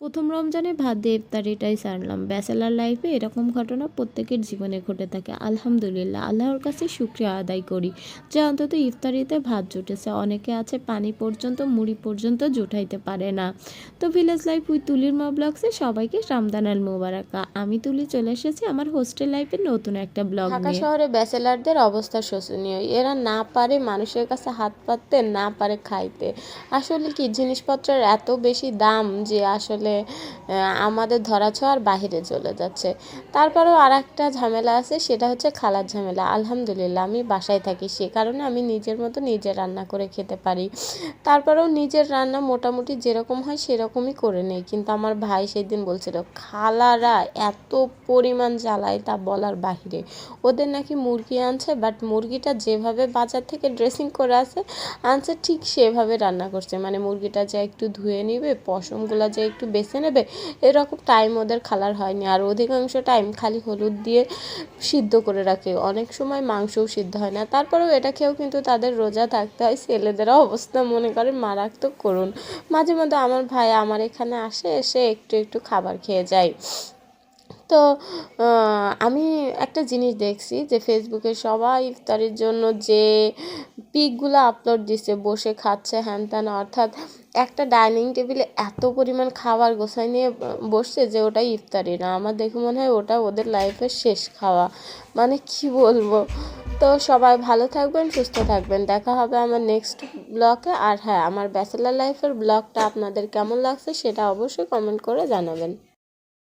প্রথম রমজানে ভাত দিয়ে ইফতারিটাই সারলাম। ব্যাচেলার লাইফে এরকম ঘটনা প্রত্যেকের জীবনে ঘটে থাকে। আলহামদুলিল্লাহ আল্লাহর কাছে শুক্রিয়া আদায় করি। যে অন্তত ইফতারিতে ভাত জুটেছে। অনেকে আছে পানি পর্যন্ত মুড়ি পর্যন্ত জুটাইতে পারে না। তো ভিলেজ লাইফ উই তুলির মা ব্লগসে সবাইকে রামদান আল মোবারকা। আমি তুলি চলে এসেছি আমার হোস্টেল লাইফের নতুন একটা ব্লগ ঢাকা শহরে ব্যাচেলারদের অবস্থা শোচনীয়। এরা না পারে মানুষের কাছে হাত পাততে না পারে খাইতে। আসলে কি জিনিসপত্রের এত বেশি দাম যে আসলে আহ, আমাদের ধরাছোঁয়ার বাহিরে চলে যাচ্ছে। তারপরেও আর একটা ঝামেলা আছে সেটা হচ্ছে খালার ঝামেলা। আলহামদুলিল্লাহ আমি বাসায় থাকি সে কারণে আমি নিজের মতো নিজে রান্না করে খেতে পারি। তারপরেও নিজের রান্না মোটামুটি যেরকম হয় সেরকমই করে নেই। কিন্তু আমার ভাই সেদিন বলছিল খালারা এত পরিমাণ জ্বালায় তা বলার বাহিরে। ওদের নাকি মুরগি আনছে বাট মুরগিটা যেভাবে বাজার থেকে ড্রেসিং করে আছে আনছে ঠিক সেভাবে রান্না করছে। মানে মুরগিটা যা একটু ধুয়ে নিবে পশমগুলো যে একটু বেছে নেবে? এরকম টাইম ওদের খালার হয়নি। আর অধিকাংশ টাইম খালি হলুদ দিয়ে সিদ্ধ করে রাখে। অনেক সময় মাংসও সিদ্ধ হয় না। তারপরেও এটা খেয়েও কিন্তু তাদের রোজা থাকতে হয়। ছেলেদেরও অবস্থা মনে করেন মারাত্মক করুন মাঝে মধ্যে আমার ভাই আমার এখানে আসে, এসে একটু একটু খাবার খেয়ে যায়। তো আমি একটা জিনিস দেখছি যে ফেসবুকে সবাই ইফতারির জন্য যে পিকগুলো আপলোড দিছে, বসে খাচ্ছে, হ্যান ত্যান, অর্থাৎ একটা ডাইনিং টেবিলে এত পরিমাণ খাবার গোছাই নিয়ে বসছে যে ওটাই ইফতারি না। আমার দেখে মনে হয় ওটা ওদের লাইফের শেষ খাওয়া। মানে কি বলব? তো সবাই ভালো থাকবেন, সুস্থ থাকবেন। দেখা হবে আমার নেক্সট ব্লগে আর হ্যাঁ আমার ব্যাচেলার লাইফের ব্লগটা আপনাদের কেমন লাগছে সেটা অবশ্যই কমেন্ট করে জানাবেন।